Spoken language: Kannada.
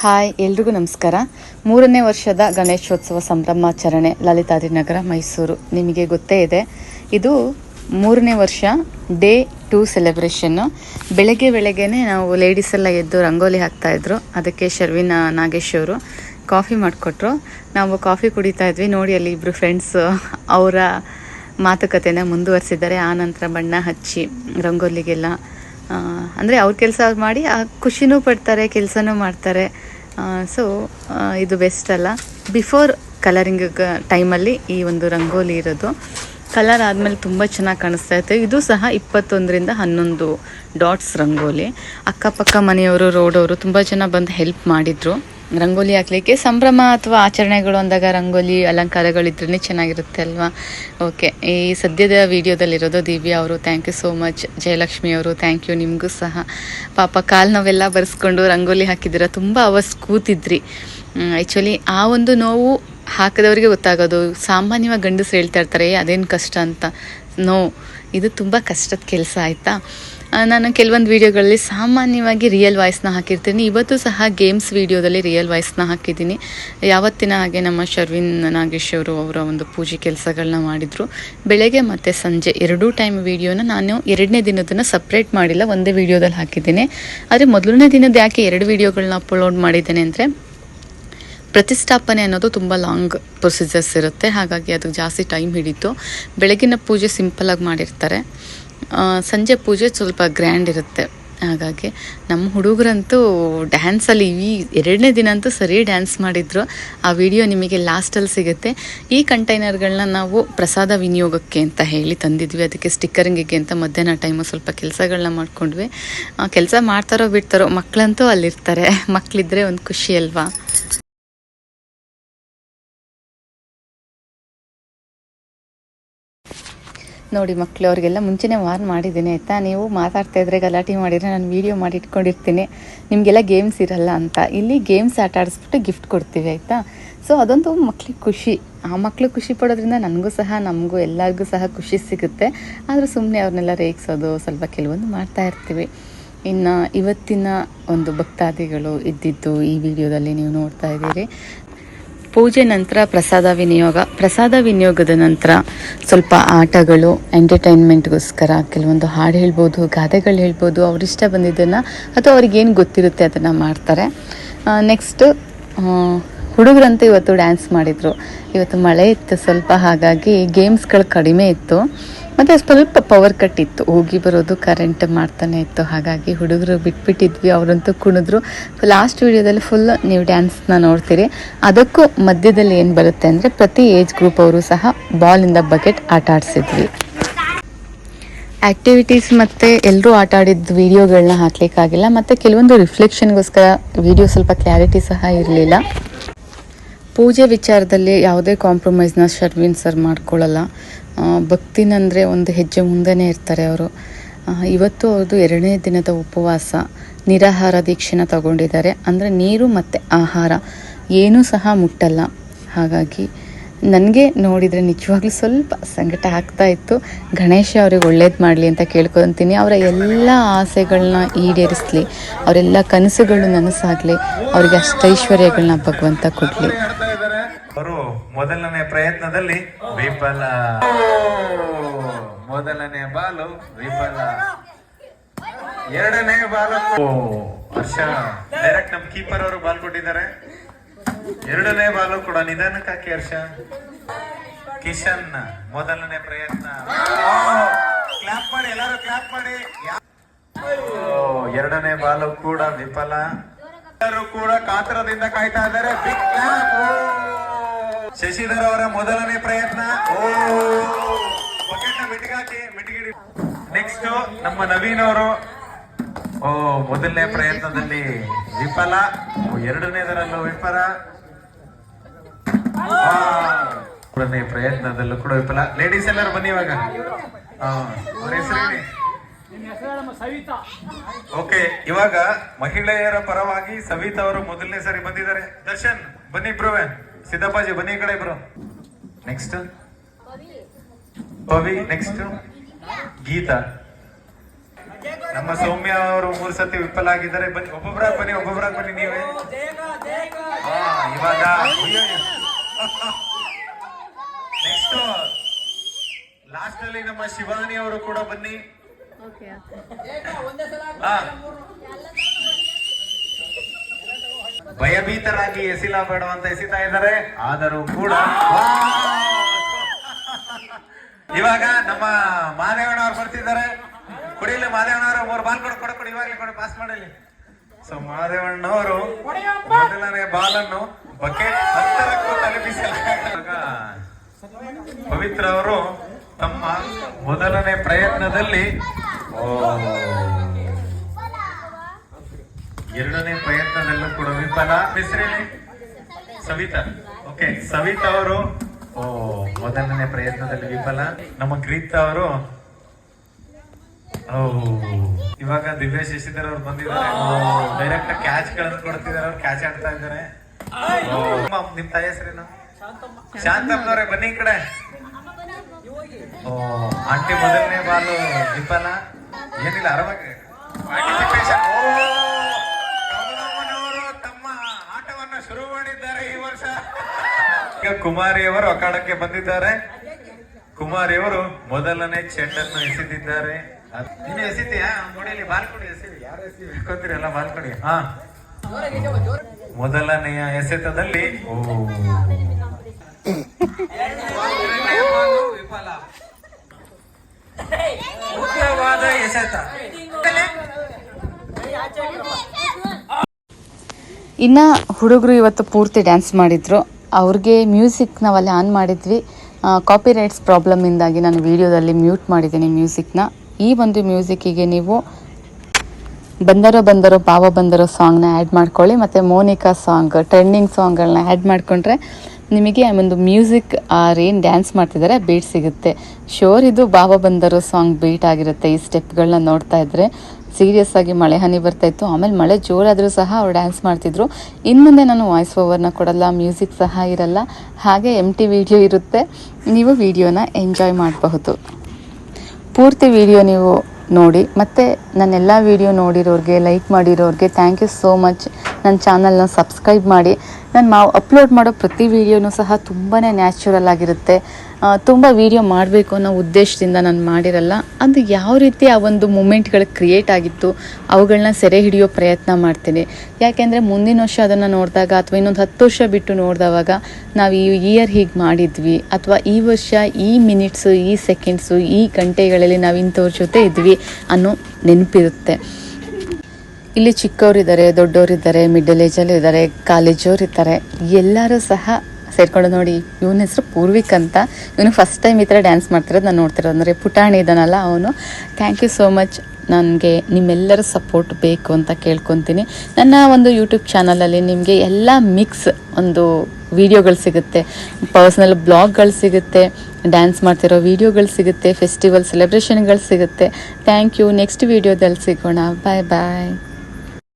ಹಾಯ್, ಎಲ್ರಿಗೂ ನಮಸ್ಕಾರ. ಮೂರನೇ ವರ್ಷದ ಗಣೇಶೋತ್ಸವ ಸಂಭ್ರಮಾಚರಣೆ ಲಲಿತಾದಿನಗರ, ಮೈಸೂರು. ನಿಮಗೆ ಗೊತ್ತೇ ಇದೆ, ಇದು ಮೂರನೇ ವರ್ಷ ಡೇ ಟು ಸೆಲೆಬ್ರೇಷನ್ನು. ಬೆಳಗ್ಗೆ ಬೆಳಗ್ಗೆನೇ ನಾವು ಲೇಡೀಸೆಲ್ಲ ಎದ್ದು ರಂಗೋಲಿ ಹಾಕ್ತಾಯಿದ್ರು ಅದಕ್ಕೆ ಶರ್ವಿನ ನಾಗೇಶ್ ಅವರು ಕಾಫಿ ಮಾಡಿಕೊಟ್ರು. ನಾವು ಕಾಫಿ ಕುಡಿತಾ ಇದ್ವಿ. ನೋಡಿ, ಅಲ್ಲಿ ಇಬ್ಬರು ಫ್ರೆಂಡ್ಸು ಅವರ ಮಾತುಕತೆನ ಮುಂದುವರಿಸಿದ್ದಾರೆ. ಆ ನಂತರ ಬಣ್ಣ ಹಚ್ಚಿ ರಂಗೋಲಿಗೆಲ್ಲ ಅಂದರೆ ಅವ್ರ ಕೆಲಸ ಮಾಡಿ, ಆ ಖುಷಿನೂ ಪಡ್ತಾರೆ, ಕೆಲಸನೂ ಮಾಡ್ತಾರೆ. ಸೊ ಇದು ಬೆಸ್ಟ್ ಅಲ್ಲ. ಬಿಫೋರ್ ಕಲರಿಂಗ್ ಟೈಮಲ್ಲಿ ಈ ಒಂದು ರಂಗೋಲಿ ಇರೋದು ಕಲರ್ ಆದಮೇಲೆ ತುಂಬ ಚೆನ್ನಾಗಿ ಕಾಣಿಸ್ತಾ ಇತ್ತು. ಇದು ಸಹ ಇಪ್ಪತ್ತೊಂದರಿಂದ ಹನ್ನೊಂದು ಡಾಟ್ಸ್ ರಂಗೋಲಿ. ಅಕ್ಕಪಕ್ಕ ಮನೆಯವರು ರೋಡವರು ತುಂಬ ಜನ ಬಂದು ಹೆಲ್ಪ್ ಮಾಡಿದರು. ರಂಗೋಲಿ ಹಾಕ್ಲಿಕ್ಕೆ ಸಂಭ್ರಮ ಅಥವಾ ಆಚರಣೆಗಳು ಅಂದಾಗ ರಂಗೋಲಿ ಅಲಂಕಾರಗಳಿದ್ರೇ ಚೆನ್ನಾಗಿರುತ್ತೆ ಅಲ್ವಾ? ಓಕೆ ಈ ಸದ್ಯದ ವಿಡಿಯೋದಲ್ಲಿರೋದು ದಿವ್ಯ ಅವರು. Thank you so much Jayalakshmi ಅವರು. ಥ್ಯಾಂಕ್ ಯು ನಿಮಗೂ ಸಹ. ಪಾಪ ಕಾಲು ನಾವೆಲ್ಲ ಬರೆಸ್ಕೊಂಡು ರಂಗೋಲಿ ಹಾಕಿದ್ದೀರ. ತುಂಬ ಅವಸ್ ಕೂತಿದ್ರಿ. ಆ್ಯಕ್ಚುಲಿ ಆ ಒಂದು ನೋವು ಹಾಕಿದವರಿಗೆ ಗೊತ್ತಾಗೋದು. ಸಾಮಾನ್ಯವಾಗಿ ಗಂಡಸರು ಹೇಳ್ತಾ ಇರ್ತಾರೆ ಅದೇನು ಕಷ್ಟ ಅಂತ? ನೋ ಇದು ತುಂಬ ಕಷ್ಟದ ಕೆಲಸ, ಆಯಿತಾ? ನಾನು ಕೆಲವೊಂದು ವೀಡಿಯೋಗಳಲ್ಲಿ ಸಾಮಾನ್ಯವಾಗಿ ರಿಯಲ್ ವಾಯ್ಸ್ನ ಹಾಕಿರ್ತೀನಿ. ಇವತ್ತು ಸಹ ಗೇಮ್ಸ್ ವೀಡಿಯೋದಲ್ಲಿ ರಿಯಲ್ ವಾಯ್ಸ್ನ ಹಾಕಿದ್ದೀನಿ. ಯಾವತ್ತಿನ ಹಾಗೆ ನಮ್ಮ ಶರ್ವಿನ್ ನಾಗೇಶ್ ಅವರು ಅವರ ಒಂದು ಪೂಜೆ ಕೆಲಸಗಳನ್ನ ಮಾಡಿದರು. ಬೆಳಗ್ಗೆ ಮತ್ತು ಸಂಜೆ ಎರಡೂ ಟೈಮ್ ವೀಡಿಯೋನ ನಾನು ಎರಡನೇ ದಿನದನ್ನು ಸಪ್ರೇಟ್ ಮಾಡಿಲ್ಲ, ಒಂದೇ ವೀಡಿಯೋದಲ್ಲಿ ಹಾಕಿದ್ದೀನಿ. ಆದರೆ ಮೊದಲನೇ ದಿನದ ಯಾಕೆ ಎರಡು ವೀಡಿಯೋಗಳನ್ನ ಅಪ್ಲೋಡ್ ಮಾಡಿದ್ದೇನೆ ಅಂದರೆ, ಪ್ರತಿಷ್ಠಾಪನೆ ಅನ್ನೋದು ತುಂಬ ಲಾಂಗ್ ಪ್ರೊಸೀಜರ್ಸ್ ಇರುತ್ತೆ. ಹಾಗಾಗಿ ಅದು ಜಾಸ್ತಿ ಟೈಮ್ ಹಿಡಿತು. ಬೆಳಗಿನ ಪೂಜೆ ಸಿಂಪಲಾಗಿ ಮಾಡಿರ್ತಾರೆ. ಸಂಜೆ ಪೂಜೆ ಸ್ವಲ್ಪ ಗ್ರ್ಯಾಂಡ್ ಇರುತ್ತೆ. ಹಾಗಾಗಿ ನಮ್ಮ ಹುಡುಗರಂತೂ ಡ್ಯಾನ್ಸಲ್ಲಿ ಈ ಎರಡನೇ ದಿನ ಅಂತೂ ಸರಿ ಡ್ಯಾನ್ಸ್ ಮಾಡಿದ್ರು. ಆ ವಿಡಿಯೋ ನಿಮಗೆ ಲಾಸ್ಟಲ್ಲಿ ಸಿಗುತ್ತೆ. ಈ ಕಂಟೈನರ್ಗಳನ್ನ ನಾವು ಪ್ರಸಾದ ವಿನಿಯೋಗಕ್ಕೆ ಅಂತ ಹೇಳಿ ತಂದಿದ್ವಿ. ಅದಕ್ಕೆ ಸ್ಟಿಕ್ಕರಿಂಗಿಗೆ ಅಂತ ಮಧ್ಯಾಹ್ನ ಟೈಮು ಸ್ವಲ್ಪ ಕೆಲಸಗಳನ್ನ ಮಾಡ್ಕೊಂಡ್ವಿ. ಕೆಲಸ ಮಾಡ್ತಾರೋ ಬಿಡ್ತಾರೋ ಮಕ್ಕಳಂತೂ ಅಲ್ಲಿರ್ತಾರೆ. ಮಕ್ಕಳಿದ್ರೆ ಒಂದು ಖುಷಿ ಅಲ್ವಾ? ನೋಡಿ ಮಕ್ಕಳು ಅವರಿಗೆಲ್ಲ ಮುಂಚೆನೇ ವಾರ್ನ್ ಮಾಡಿದ್ದೀನಿ, ಆಯಿತಾ? ನೀವು ಮಾತಾಡ್ತಾ ಇದ್ರೆ ಗಲಾಟೆ ಮಾಡಿದರೆ ನಾನು ವೀಡಿಯೋ ಮಾಡಿ ಇಟ್ಕೊಂಡಿರ್ತೀನಿ ನಿಮಗೆಲ್ಲ ಗೇಮ್ಸ್ ಇರಲ್ಲ ಅಂತ. ಇಲ್ಲಿ ಗೇಮ್ಸ್ ಆಟ ಆಡಿಸ್ಬಿಟ್ಟು ಗಿಫ್ಟ್ ಕೊಡ್ತೀವಿ, ಆಯಿತಾ? ಸೊ ಅದೊಂದು ಮಕ್ಳಿಗೆ ಖುಷಿ. ಆ ಮಕ್ಕಳು ಖುಷಿ ಪಡೋದ್ರಿಂದ ನನಗೂ ಸಹ, ನಮಗೂ ಎಲ್ಲರಿಗೂ ಸಹ ಖುಷಿ ಸಿಗುತ್ತೆ. ಆದರೂ ಸುಮ್ಮನೆ ಅವ್ರನ್ನೆಲ್ಲ ರೇಗಿಸೋದು, ಸ್ವಲ್ಪ ಕೆಲವೊಂದು ಮಾಡ್ತಾ ಇರ್ತೀವಿ. ಇನ್ನು ಇವತ್ತಿನ ಒಂದು ಭಕ್ತಾದಿಗಳು ಇದ್ದಿದ್ದು ಈ ವಿಡಿಯೋದಲ್ಲಿ ನೀವು ನೋಡ್ತಾ ಇದ್ದೀರಿ. ಪೂಜೆ ನಂತರ ಪ್ರಸಾದ ವಿನಿಯೋಗ, ಪ್ರಸಾದ ವಿನಿಯೋಗದ ನಂತರ ಸ್ವಲ್ಪ ಆಟಗಳು ಎಂಟರ್ಟೈನ್ಮೆಂಟ್ಗೋಸ್ಕರ ಕೆಲವೊಂದು ಹಾಡು ಹೇಳ್ಬೋದು, ಗಾದೆಗಳು ಹೇಳ್ಬೋದು ಅವರಿಷ್ಟ ಬಂದಿದ್ದನ್ನು ಅಥವಾ ಅವ್ರಿಗೇನು ಗೊತ್ತಿರುತ್ತೆ ಅದನ್ನು ಮಾಡ್ತಾರೆ. ನೆಕ್ಸ್ಟು ಹುಡುಗರಂತೂ ಇವತ್ತು ಡ್ಯಾನ್ಸ್ ಮಾಡಿದರು. ಇವತ್ತು ಮಳೆ ಇತ್ತು ಸ್ವಲ್ಪ ಹಾಗಾಗಿ ಗೇಮ್ಸ್ಗಳು ಕಡಿಮೆ ಇತ್ತು. ಮತ್ತು ಸ್ವಲ್ಪ ಪವರ್ ಕಟ್ ಇತ್ತು. ಹೋಗಿ ಬರೋದು ಕರೆಂಟ್ ಮಾಡ್ತಾನೆ ಇತ್ತು. ಹಾಗಾಗಿ ಹುಡುಗರು ಬಿಟ್ಬಿಟ್ಟಿದ್ವಿ. ಅವರಂತೂ ಕುಣಿದ್ರು. ಲಾಸ್ಟ್ ವಿಡಿಯೋದಲ್ಲಿ ಫುಲ್ ನೀವು ಡ್ಯಾನ್ಸ್ನ ನೋಡ್ತೀರಿ. ಅದಕ್ಕೂ ಮಧ್ಯದಲ್ಲಿ ಏನು ಬರುತ್ತೆ ಅಂದರೆ ಪ್ರತಿ ಏಜ್ ಗ್ರೂಪ್ ಅವರು ಸಹ ಬಾಲಿಂದ ಬಕೆಟ್ ಆಟ ಆಡಿಸಿದ್ವಿ. ಆ್ಯಕ್ಟಿವಿಟೀಸ್ ಮತ್ತು ಎಲ್ಲರೂ ಆಟ ಆಡಿದ ವೀಡಿಯೋಗಳನ್ನ ಹಾಕ್ಲಿಕ್ಕಾಗಿಲ್ಲ. ಮತ್ತು ಕೆಲವೊಂದು ರಿಫ್ಲೆಕ್ಷನ್ಗೋಸ್ಕರ ವೀಡಿಯೋ ಸ್ವಲ್ಪ ಕ್ಲಾರಿಟಿ ಸಹ ಇರಲಿಲ್ಲ. ಪೂಜೆ ವಿಚಾರದಲ್ಲಿ ಯಾವುದೇ ಕಾಂಪ್ರಮೈಸ್ನ ಶರ್ವಿನ್ ಸರ್ ಮಾಡ್ಕೊಳ್ಳಲ್ಲ. ಭಕ್ತಿನಂದರೆ ಒಂದು ಹೆಜ್ಜೆ ಮುಂದೆನೇ ಇರ್ತಾರೆ ಅವರು. ಇವತ್ತು ಅವ್ರದ್ದು ಎರಡನೇ ದಿನದ ಉಪವಾಸ, ನಿರಾಹಾರ ದೀಕ್ಷೆನ ತಗೊಂಡಿದ್ದಾರೆ. ಅಂದರೆ ನೀರು ಮತ್ತು ಆಹಾರ, ಏನೂ ಸಹ ಮುಟ್ಟಲ್ಲ. ಹಾಗಾಗಿ ನನಗೆ ನೋಡಿದರೆ ನಿಜವಾಗ್ಲೂ ಸ್ವಲ್ಪ ಸಂಕಟ ಆಗ್ತಾ ಇತ್ತು. ಗಣೇಶ ಅವ್ರಿಗೆ ಒಳ್ಳೇದು ಮಾಡಲಿ ಅಂತ ಕೇಳ್ಕೊತೀನಿ. ಅವರ ಎಲ್ಲ ಆಸೆಗಳನ್ನ ಈಡೇರಿಸಲಿ. ಅವರೆಲ್ಲ ಕನಸುಗಳು ನನಸಾಗಲಿ. ಅವರಿಗೆ ಅಷ್ಟೈಶ್ವರ್ಯಗಳನ್ನ ಭಗವಂತ ಕೊಡಲಿ ಆಡ್ತಾ ಇದ್ದಾರೆ ಅವರು ಮೊದಲನೇ ವಿಫಲ. ಮೊದಲನೇ ಬಾಲು ವಿಫಲ. ಎರಡನೇ ಬಾಲು. ಹರ್ಷ. ಡೈರೆಕ್ಟ್ ನಮ್ ಕೀಪರ್ ಅವರು ಬಾಲ್ ಕೊಟ್ಟಿದ್ದಾರೆ. ಎರಡನೇ ಬಾಲು ಕೂಡ ನಿಧಾನಕ್ಕೆ ಹಾಕಿ, ಹರ್ಷ. ಕಿಶನ್, ಮೊದಲನೇ ಪ್ರಯತ್ನ. ಕ್ಲಾಪ್ ಮಾಡಿ, ಎಲ್ಲರೂ ಕ್ಲಾಪ್ ಮಾಡಿ. ಎರಡನೇ ಬಾಲು ಕೂಡ ವಿಫಲ. ಎಲ್ಲರೂ ಕೂಡ ಕಾತರದಿಂದ ಕಾಯ್ತಾ ಇದ್ದಾರೆ. ಬಿಗ್ ಕ್ಲಾಪ್ ಶಶಿಧರ್ ಅವರ ಮೊದಲನೇ ಪ್ರಯತ್ನ. ನೆಕ್ಸ್ಟ್ ನಮ್ಮ ನವೀನ್ ಅವರು, ಓ, ಮೊದಲನೇ ಪ್ರಯತ್ನದಲ್ಲಿ ವಿಫಲ. ಎರಡನೇದರಲ್ಲೂ ವಿಫಲ. ಮೂರನೇ ಪ್ರಯತ್ನದಲ್ಲೂ ಕೂಡ ವಿಫಲ. ಲೇಡೀಸ್ ಎಲ್ಲರೂ ಬನ್ನಿ ಇವಾಗ. ಹೆಸರು ಓಕೆ, ಇವಾಗ ಮಹಿಳೆಯರ ಪರವಾಗಿ ಸವಿತಾ ಅವರು ಮೊದಲನೇ ಸಾರಿ ಬಂದಿದ್ದಾರೆ. ದರ್ಶನ್, ಬನ್ನಿ ಇಬ್ರು ಸಿದ್ದಪ್ಪಾಜಿ, ಬನ್ನಿ ಕಡೆ ಇಬ್ರು. Next Pavi next Geetha. ನಮ್ಮ ಸೌಮ್ಯ ಅವರು ಮೂರು ಸತಿ ವಿಫಲ ಆಗಿದ್ದಾರೆ. ಬನ್ನಿ ಒಬ್ಬೊಬ್ಬರಾಗ ಬನ್ನಿ ಒಬ್ಬೊಬ್ಬರಾಗ ಬನ್ನಿ ನೀವೇ. ಇವಾಗ ನೆಕ್ಸ್ಟ್ ಲಾಸ್ಟ್ ಅಲ್ಲಿ ನಮ್ಮ ಶಿವಾನಿ ಅವರು ಕೂಡ ಬನ್ನಿ. ಭಯಭೀತರಾಗಿ ಎಸಿಲಾ ಬೇಡ ಅಂತ ಎಸಿತಾ ಇದ್ದಾರೆ ಆದರೂ ಕೂಡ ಇವಾಗ ನಮ್ಮ ಮಾದೇವಣ್ಣ ಅವ್ರು ಬರ್ತಿದ್ದಾರೆ. ಕುಡಿಲಿ ಮಾದೇವಣ್ಣ ಅವರು ಮೂರು ಬಾಲ್ ಕೊಡ ಕೊಡ ಕೊಡಿ ಇವಾಗಲೇ ಕೊಡಿ ಪಾಸ್ ಮಾಡಲಿ ಸೊ ಮಾದೇವಣ್ಣ ಅವರು ಮೊದಲನೇ ಬಾಲನ್ನು ಬಕೆಟ್ ಹತ್ತರಕ್ಕೂ ತಲುಪಿಸಲಾಗ ಪವಿತ್ರ ಅವರು ತಮ್ಮ ಮೊದಲನೇ ಪ್ರಯತ್ನದಲ್ಲಿ ಎರಡನೇ ಪ್ರಯತ್ನದಲ್ಲೂ ಕೂಡ ವಿಫಲ. ಹೆಸರೇನೆ ಸವಿತಾ. ಓಕೆ ಸವಿತಾ ಅವರು ಓ ಮೊದಲನೇ ಪ್ರಯತ್ನದಲ್ಲಿ ವಿಫಲ. ನಮ್ಮ ಗ್ರೀತಾ ಅವರು ಓ ಇವಾಗ ದಿವ್ಯ ಶಶಿಧರ್ ಅವ್ರು ಬಂದಿದ್ದಾರೆ. ಡೈರೆಕ್ಟ್ ಕ್ಯಾಚ್ಗಳನ್ನು ಕೊಡ್ತಿದ್ದಾರೆ ಅವ್ರು ಕ್ಯಾಚ್ ಆಡ್ತಾ ಇದ್ದಾರೆ. ನಿಮ್ ತಾಯಿ ಹೆಸರೇನು? ಶಾಂತಮ್ಮನವ್ರೆ ಬನ್ನಿ ಈ ಕಡೆ. ಓ, ಆಂಟಿ ಮೊದಲನೇ ಬಾಲು ವಿಫಲ ಏನಿಲ್ಲ, ಆರಾಮಾಗಿ. ತಮ್ಮ ಆಟವನ್ನು ಶುರು ಮಾಡಿದ್ದಾರೆ ಈ ವರ್ಷ. ಈಗ ಕುಮಾರಿ ಅವರು ಅಖಾಡಕ್ಕೆ ಬಂದಿದ್ದಾರೆ. ಕುಮಾರಿಯವರು ಮೊದಲನೇ ಚೆಂಡನ್ನು ಎಸೆದಿದ್ದಾರೆ. ನೀನು ಎಸಿತೀಯಾ ನೋಡಿಲಿ ಬಾಲ್ಕೊಡಿ ಎಸಿರಿ ಯಾರು ಎಸಿ ಹಾಕೋತೀರಲ್ಲ ಬಾಲ್ ಕೊಡಿ. ಹಾ. ಮೊದಲನೆಯ ಎಸೆತದಲ್ಲಿ ಓ. ಉತ್ತಮವಾದ ಎಸೆತ. ಇನ್ನು ಹುಡುಗರು ಇವತ್ತು ಪೂರ್ತಿ ಡ್ಯಾನ್ಸ್ ಮಾಡಿದ್ರು. ಅವ್ರಿಗೆ ಮ್ಯೂಸಿಕ್ ನಾವಲ್ಲಿ ಆನ್ ಮಾಡಿದ್ವಿ. ಕಾಪಿ ರೈಟ್ಸ್ ಪ್ರಾಬ್ಲಮಿಂದಾಗಿ ನಾನು ವಿಡಿಯೋದಲ್ಲಿ ಮ್ಯೂಟ್ ಮಾಡಿದ್ದೀನಿ ಮ್ಯೂಸಿಕ್ನ ಈ ಒಂದು ಮ್ಯೂಸಿಕ್ಕಿಗೆ ನೀವು ಬಂದರೋ ಬಂದರೋ ಭಾವ ಬಂದರೋ ಸಾಂಗ್ನ ಆ್ಯಡ್ ಮಾಡ್ಕೊಳ್ಳಿ. ಮತ್ತು ಮೋನಿಕಾ ಸಾಂಗ್ ಟ್ರೆಂಡಿಂಗ್ ಸಾಂಗ್ಗಳನ್ನ ಆ್ಯಡ್ ಮಾಡಿಕೊಂಡ್ರೆ ನಿಮಗೆ ಒಂದು ಮ್ಯೂಸಿಕ್ ಏನು ಡ್ಯಾನ್ಸ್ ಮಾಡ್ತಿದ್ದಾರೆ ಬೀಟ್ ಸಿಗುತ್ತೆ. ಶೋರ್ ಇದು ಭಾವ ಬಂದರೋ ಸಾಂಗ್ ಬೀಟ್ ಆಗಿರುತ್ತೆ, ಈ ಸ್ಟೆಪ್ಗಳನ್ನ ನೋಡ್ತಾ ಇದ್ರೆ. ಸೀರಿಯಸ್ ಆಗಿ ಮಳೆ ಹನಿ ಬರ್ತಾ ಇತ್ತು, ಆಮೇಲೆ ಮಳೆ ಜೋರಾದರೂ ಸಹ ಅವ್ರು ಡ್ಯಾನ್ಸ್ ಮಾಡ್ತಿದ್ರು. ಇನ್ನು ಮುಂದೆ ನಾನು ವಾಯ್ಸ್ ಓವರ್ನ ಕೊಡಲ್ಲ ಮ್ಯೂಸಿಕ್ ಸಹ ಇರಲ್ಲ. ಹಾಗೆ ಎಂ ಟಿ ವಿಡಿಯೋ ಇರುತ್ತೆ. ನೀವು ವಿಡಿಯೋನ ಎಂಜಾಯ್ ಮಾಡಬಹುದು. ಪೂರ್ತಿ ವಿಡಿಯೋ ನೀವು ನೋಡಿ, ಮತ್ತು ನನ್ನೆಲ್ಲ ವಿಡಿಯೋ ನೋಡಿರೋರಿಗೆ ಲೈಕ್ ಮಾಡಿರೋರಿಗೆ ಥ್ಯಾಂಕ್ ಯು ಸೋ ಮಚ್ ನನ್ನ ಚಾನಲ್ನ ಸಬ್ಸ್ಕ್ರೈಬ್ ಮಾಡಿ. ನಾನು ಮಾ ಅಪ್ಲೋಡ್ ಮಾಡೋ ಪ್ರತಿ ವೀಡಿಯೋನೂ ಸಹ ತುಂಬಾ ನ್ಯಾಚುರಲ್ ಆಗಿರುತ್ತೆ. ತುಂಬ ವೀಡಿಯೋ ಮಾಡಬೇಕು ಅನ್ನೋ ಉದ್ದೇಶದಿಂದ ನಾನು ಮಾಡಿರಲ್ಲ. ಅದು ಯಾವ ರೀತಿ ಆ ಒಂದು ಮೂಮೆಂಟ್ಗಳು ಕ್ರಿಯೇಟ್ ಆಗಿತ್ತು ಅವುಗಳನ್ನ ಸೆರೆ ಹಿಡಿಯೋ ಪ್ರಯತ್ನ ಮಾಡ್ತೀನಿ. ಯಾಕೆಂದರೆ ಮುಂದಿನ ವರ್ಷ ಅದನ್ನು ನೋಡಿದಾಗ ಅಥವಾ ಇನ್ನೊಂದು ಹತ್ತು ವರ್ಷ ಬಿಟ್ಟು ನೋಡಿದವಾಗ ನಾವು ಈ ಇಯರ್ ಹೀಗೆ ಮಾಡಿದ್ವಿ. ಅಥವಾ ಈ ವರ್ಷ ಈ ಮಿನಿಟ್ಸು, ಈ ಸೆಕೆಂಡ್ಸು, ಈ ಗಂಟೆಗಳಲ್ಲಿ ನಾವು ಇಂಥವ್ರ ಜೊತೆ ಇದ್ವಿ ಅನ್ನೋ ನೆನಪಿರುತ್ತೆ. ಇಲ್ಲಿ ಚಿಕ್ಕವರಿದ್ದಾರೆ, ದೊಡ್ಡವರಿದ್ದಾರೆ ಮಿಡಲ್ ಏಜಲ್ಲಿ ಇದ್ದಾರೆ ಕಾಲೇಜವ್ರು ಇದ್ದಾರೆ ಎಲ್ಲರೂ ಸಹ ಸೇರ್ಕೊಂಡು ನೋಡಿ, ಇವನ ಹೆಸರು ಪೂರ್ವಿಕ್ ಅಂತ. ಇವನು ಫಸ್ಟ್ ಟೈಮ್ ಈ ಥರ ಡ್ಯಾನ್ಸ್ ಮಾಡ್ತಿರೋದು ನಾನು ನೋಡ್ತಿರೋದು. ಅಂದರೆ ಪುಟಾಣಿ ಇದ್ದಾನಲ್ಲ ಅವನು. ಥ್ಯಾಂಕ್ ಯು ಸೋ ಮಚ್ ನನಗೆ ನಿಮ್ಮೆಲ್ಲರ ಸಪೋರ್ಟ್ ಬೇಕು ಅಂತ ಕೇಳ್ಕೊತೀನಿ. ನನ್ನ ಒಂದು ಯೂಟ್ಯೂಬ್ ಚಾನಲಲ್ಲಿ ನಿಮಗೆ ಎಲ್ಲ ಮಿಕ್ಸ್ ಒಂದು ವಿಡಿಯೋಗಳು ಸಿಗುತ್ತೆ. ಪರ್ಸ್ನಲ್ ಬ್ಲಾಗ್ಗಳು ಸಿಗುತ್ತೆ. ಡ್ಯಾನ್ಸ್ ಮಾಡ್ತಿರೋ ವಿಡಿಯೋಗಳು ಸಿಗುತ್ತೆ. ಫೆಸ್ಟಿವಲ್ ಸೆಲೆಬ್ರೇಷನ್ಗಳು ಸಿಗುತ್ತೆ. ಥ್ಯಾಂಕ್ ಯು ನೆಕ್ಸ್ಟ್ ವಿಡಿಯೋದಲ್ಲಿ ಸಿಗೋಣ. ಬಾಯ್ ಬಾಯ್